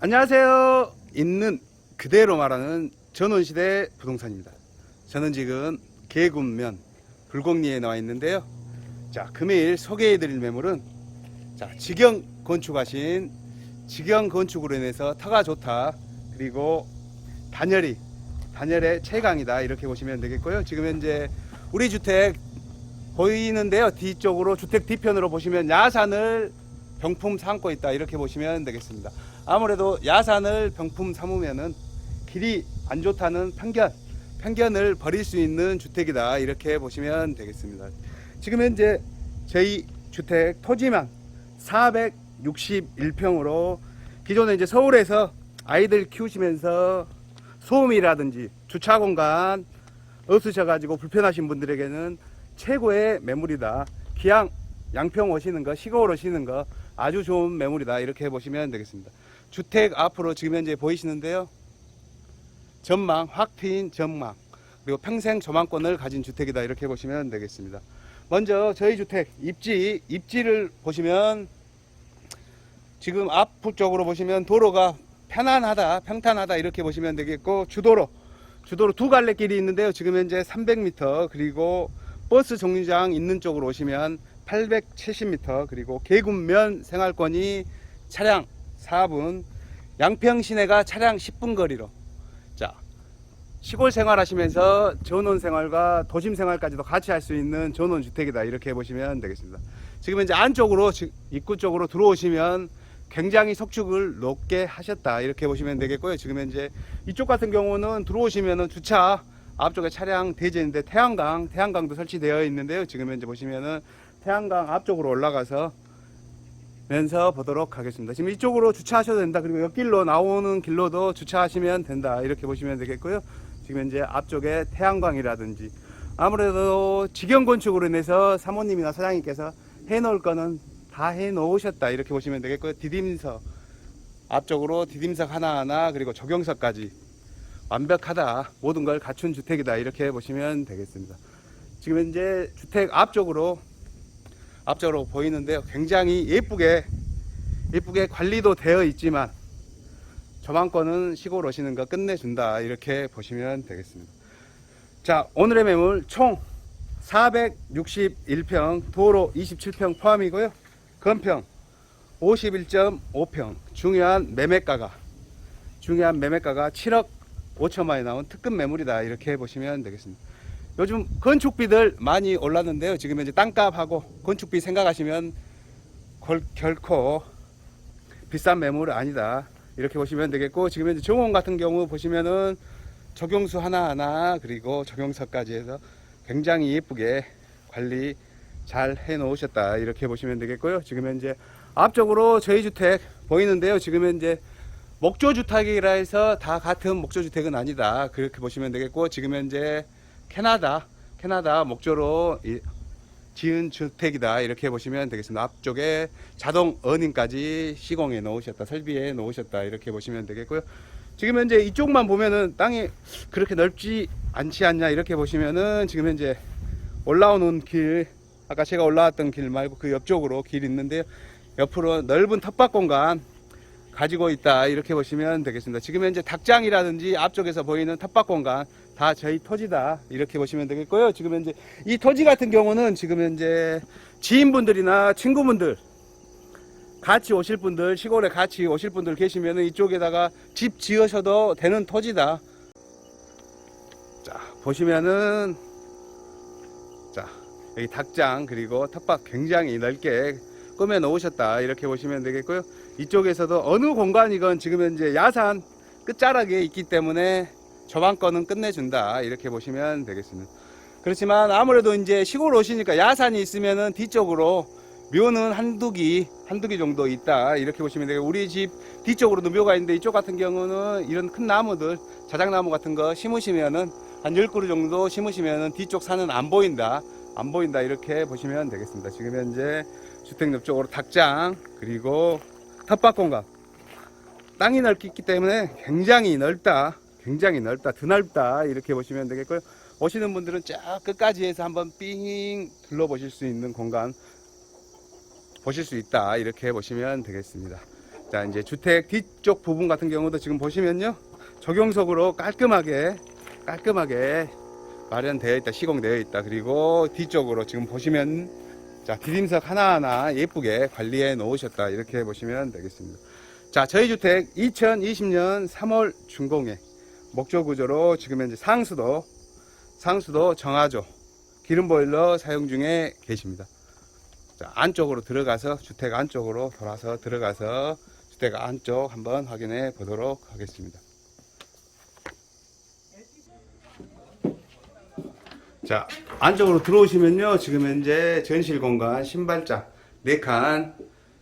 안녕하세요. 있는 그대로 말하는 전원시대 부동산입니다. 저는 지금 계군면 불곡리에 나와 있는데요. 자, 금일 소개해드릴 매물은 자, 직영 건축하신 직영 건축으로 인해서 터가 좋다. 그리고 단열이 단열의 최강이다. 이렇게 보시면 되겠고요. 지금 현재 우리 주택 보이는데요. 뒤쪽으로 주택 뒤편으로 보시면 야산을 병품 삼고 있다. 이렇게 보시면 되겠습니다. 아무래도 야산을 병품 삼으면은 길이 안 좋다는 편견, 편견을 버릴 수 있는 주택이다. 이렇게 보시면 되겠습니다. 지금 현재 저희 주택 토지만 461평으로 기존에 이제 서울에서 아이들 키우시면서 소음이라든지 주차 공간 없으셔가지고 불편하신 분들에게는 최고의 매물이다. 기왕 양평 오시는 거, 시골 오시는 거 아주 좋은 매물이다. 이렇게 보시면 되겠습니다. 주택 앞으로 지금 현재 보이시는데요. 전망, 확 트인 전망, 그리고 평생 조망권을 가진 주택이다. 이렇게 보시면 되겠습니다. 먼저 저희 주택 입지, 입지를 보시면 지금 앞쪽으로 보시면 도로가 편안하다, 평탄하다 이렇게 보시면 되겠고 주도로, 주도로 두 갈래 길이 있는데요. 지금 현재 300m 그리고 버스 정류장 있는 쪽으로 오시면 870m 그리고 계군면 생활권이 차량 4분, 양평 시내가 차량 10분 거리로 자 시골 생활하시면서 전원 생활과 도심 생활까지도 같이 할 수 있는 전원 주택이다 이렇게 보시면 되겠습니다. 지금 이제 안쪽으로 지- 입구 쪽으로 들어오시면 굉장히 석축을 높게 하셨다 이렇게 보시면 되겠고요. 지금 현재 이쪽 같은 경우는 들어오시면은 주차 앞쪽에 차량 대지인데 태양광 태양광도 설치되어 있는데요. 지금 현재 보시면은 태양광 앞쪽으로 올라가서 면서 보도록 하겠습니다. 지금 이쪽으로 주차하셔도 된다. 그리고 옆길로 나오는 길로도 주차하시면 된다. 이렇게 보시면 되겠고요. 지금 현재 앞쪽에 태양광이라든지 아무래도 직영 건축으로 인해서 사모님이나 사장님께서 해놓을 거는 다 해놓으셨다. 이렇게 보시면 되겠고요. 디딤석 앞쪽으로 디딤석 하나하나 그리고 적용석까지 완벽하다. 모든 걸 갖춘 주택이다. 이렇게 보시면 되겠습니다. 지금 현재 주택 앞쪽으로 앞쪽으로 보이는데요. 굉장히 예쁘게 예쁘게 관리도 되어 있지만 저만권은 시골 오시는 거 끝내준다 이렇게 보시면 되겠습니다. 자 오늘의 매물 총 461평 도로 27평 포함이고요. 건평 51.5평 중요한 매매가가 중요한 매매가가 7억 5천만이 나온 특급 매물이다 이렇게 보시면 되겠습니다. 요즘 건축비들 많이 올랐는데요. 지금 현재 땅값하고 건축비 생각하시면 골- 결코 비싼 매물 아니다. 이렇게 보시면 되겠고 지금 현재 정원 같은 경우 보시면은 적용수 하나하나 그리고 적용서까지 해서 굉장히 예쁘게 관리 잘 해 놓으셨다. 이렇게 보시면 되겠고요. 지금 현재 앞쪽으로 저희 주택 보이는데요. 지금 현재 목조 주택이라 해서 다 같은 목조 주택은 아니다. 그렇게 보시면 되겠고 지금 현재 캐나다 캐나다 목조로 이- 지은 주택이다 이렇게 보시면 되겠습니다. 앞쪽에 자동 어닝까지 시공해 놓으셨다 설비해 놓으셨다 이렇게 보시면 되겠고요. 지금 현재 이쪽만 보면은 땅이 그렇게 넓지 않지 않냐 이렇게 보시면은 지금 현재 올라오는 길 아까 제가 올라왔던 길 말고 그 옆쪽으로 길 있는데요. 옆으로 넓은 텃밭 공간 가지고 있다 이렇게 보시면 되겠습니다. 지금 현재 닭장이라든지 앞쪽에서 보이는 텃밭 공간 다 저희 토지다 이렇게 보시면 되겠고요. 지금 현재 이 토지 같은 경우는 지금 현재 지인분들이나 친구분들 같이 오실 분들 시골에 같이 오실 분들 계시면은 이쪽에다가 집 지으셔도 되는 토지다. 자 보시면은 자 여기 닭장 그리고 텃밭 굉장히 넓게 꾸며 놓으셨다 이렇게 보시면 되겠고요. 이쪽에서도 어느 공간이건 지금 현재 야산 끝자락에 있기 때문에 저반권은 끝내준다 이렇게 보시면 되겠습니다. 그렇지만 아무래도 이제 시골 오시니까 야산이 있으면은 뒤쪽으로 묘는 한두 기 한두 기 정도 있다 이렇게 보시면 되고 우리 집 뒤쪽으로도 묘가 있는데 이쪽 같은 경우는 이런 큰 나무들 자작나무 같은 거 심으시면은 한 10그루 정도 심으시면은 뒤쪽 산은 안 보인다 안 보인다 이렇게 보시면 되겠습니다. 지금 현재 주택 옆쪽으로 닭장 그리고 텃밭 공간. 땅이 넓기 때문에 굉장히 넓다 굉장히 넓다 드넓다 이렇게 보시면 되겠고요 오시는 분들은 쫙 끝까지 해서 한번 삥 둘러보실 수 있는 공간 보실 수 있다 이렇게 보시면 되겠습니다 자, 이제 주택 뒤쪽 부분 같은 경우도 지금 보시면요. 적용석으로 깔끔하게, 깔끔하게 마련되어 있다, 시공되어 있다. 그리고 뒤쪽으로 지금 보시면, 자, 디딤석 하나하나 예쁘게 관리해 놓으셨다. 이렇게 보시면 되겠습니다. 자, 저희 주택 2020년 3월 준공에 목조 구조로 지금 현재 상수도, 상수도 정화조, 기름 보일러 사용 중에 계십니다. 자, 안쪽으로 들어가서 주택 안쪽으로 돌아서 들어가서 주택 안쪽 한번 확인해 보도록 하겠습니다. 자, 안쪽으로 들어오시면요. 지금 현재 전실 공간 신발장 4칸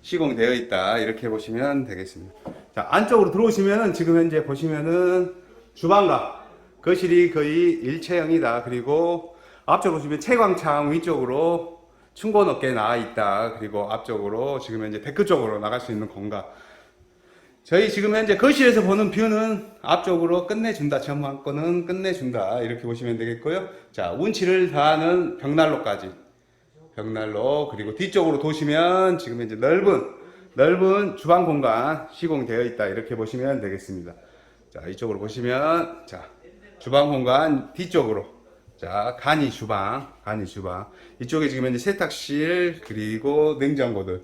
시공되어 있다. 이렇게 보시면 되겠습니다. 자, 안쪽으로 들어오시면은 지금 현재 보시면은 주방과 거실이 거의 일체형이다. 그리고 앞쪽으로 보시면 채광창 위쪽으로 층고 높게 나와 있다. 그리고 앞쪽으로 지금 현재 데크 쪽으로 나갈 수 있는 공간. 저희 지금 현재 거실에서 보는 뷰는 앞쪽으로 끝내준다. 전망권은 끝내준다. 이렇게 보시면 되겠고요. 자, 운치를 다하는 벽난로까지. 벽난로 그리고 뒤쪽으로 도시면 지금 현재 넓은 넓은 주방 공간 시공되어 있다. 이렇게 보시면 되겠습니다. 자, 이쪽으로 보시면 자, 주방 공간 뒤쪽으로. 자, 간이 주방, 간이 주방. 이쪽에 지금 현재 세탁실 그리고 냉장고들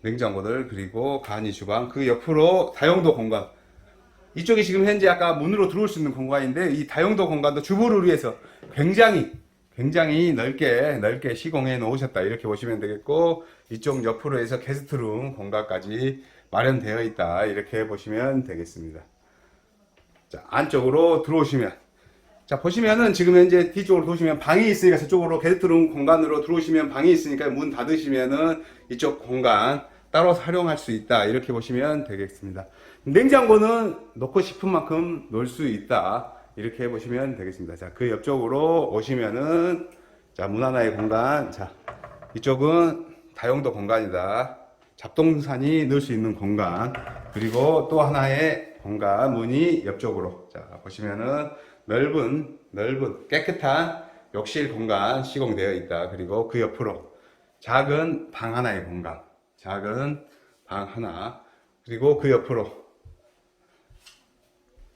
냉장고들 그리고 간이 주방. 그 옆으로 다용도 공간. 이쪽이 지금 현재 아까 문으로 들어올 수 있는 공간인데 이 다용도 공간도 주부를 위해서 굉장히 굉장히 넓게 넓게 시공해 놓으셨다. 이렇게 보시면 되겠고 이쪽 옆으로 해서 게스트룸 공간까지 마련되어 있다. 이렇게 보시면 되겠습니다. 자 안쪽으로 들어오시면. 자 보시면은 지금 현재 뒤쪽으로 도시면 방이 있으니까 저쪽으로 게스트룸 공간으로 들어오시면 방이 있으니까 문 닫으시면은 이쪽 공간 따로 활용할 수 있다. 이렇게 보시면 되겠습니다. 냉장고는 놓고 싶은 만큼 놓을 수 있다. 이렇게 보시면 되겠습니다. 자그 옆쪽으로 오시면은 자문 하나의 공간. 자 이쪽은 다용도 공간이다. 잡동산이 넣을 수 있는 공간. 그리고 또 하나의 공간 문이 옆쪽으로. 자 보시면은 넓은 넓은 깨끗한 욕실 공간 시공되어 있다. 그리고 그 옆으로 작은 방 하나의 공간. 작은 방 하나. 그리고 그 옆으로.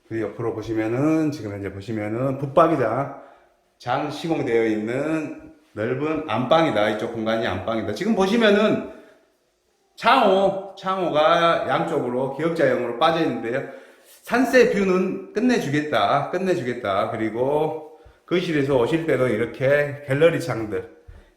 그 옆으로 보시면은 지금 현재 보시면은 붙박이장 장 시공되어 있는 넓은 안방이다. 이쪽 공간이 안방이다. 지금 보시면은 창호, 창호가 양쪽으로 기역자형으로 빠져 있는데요. 산세 뷰는 끝내주겠다, 끝내주겠다. 그리고 거실에서 오실 때도 이렇게 갤러리 창들,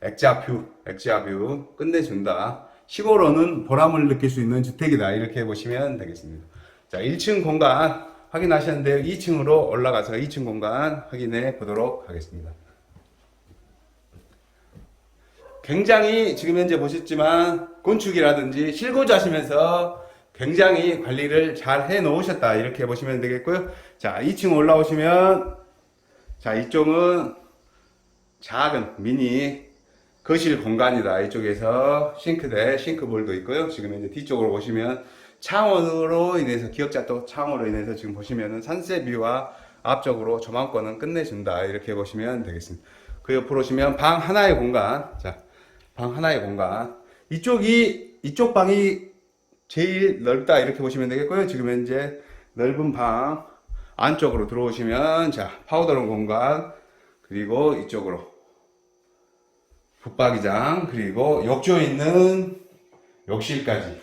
액자 뷰, 액자 뷰 끝내준다. 시골로는 보람을 느낄 수 있는 주택이다. 이렇게 보시면 되겠습니다. 자, 1층 공간 확인하셨는데요. 2층으로 올라가서 2층 공간 확인해 보도록 하겠습니다. 굉장히 지금 현재 보셨지만 건축이라든지 실고자 하시면서 굉장히 관리를 잘 해 놓으셨다. 이렇게 보시면 되겠고요. 자 2층 올라오시면 자 이쪽은 작은 미니 거실 공간이다. 이쪽에서 싱크대 싱크볼도 있고요. 지금 현재 뒤쪽으로 보시면 창호로 인해서 기역자 또 창호로 인해서 지금 보시면은 산세 뷰와 앞쪽으로 조망권은 끝내준다. 이렇게 보시면 되겠습니다. 그 옆으로 오시면 방 하나의 공간. 자 방 하나의 공간. 이쪽이, 이쪽 방이 제일 넓다. 이렇게 보시면 되겠고요. 지금 현재 넓은 방 안쪽으로 들어오시면, 자, 파우더룸 공간, 그리고 이쪽으로 붙박이장, 그리고 욕조 있는 욕실까지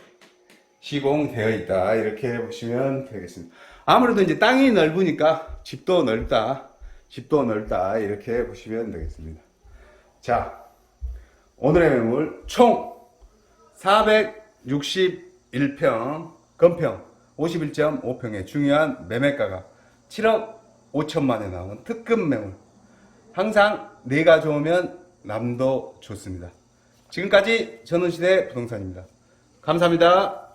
시공되어 있다. 이렇게 보시면 되겠습니다. 아무래도 이제 땅이 넓으니까 집도 넓다. 집도 넓다. 이렇게 보시면 되겠습니다. 자, 오늘의 매물 총 461평 건평 51.5평의 중요한 매매가가 7억 5천만에 나온 특급 매물. 항상 내가 좋으면 남도 좋습니다. 지금까지 전원시대 부동산입니다. 감사합니다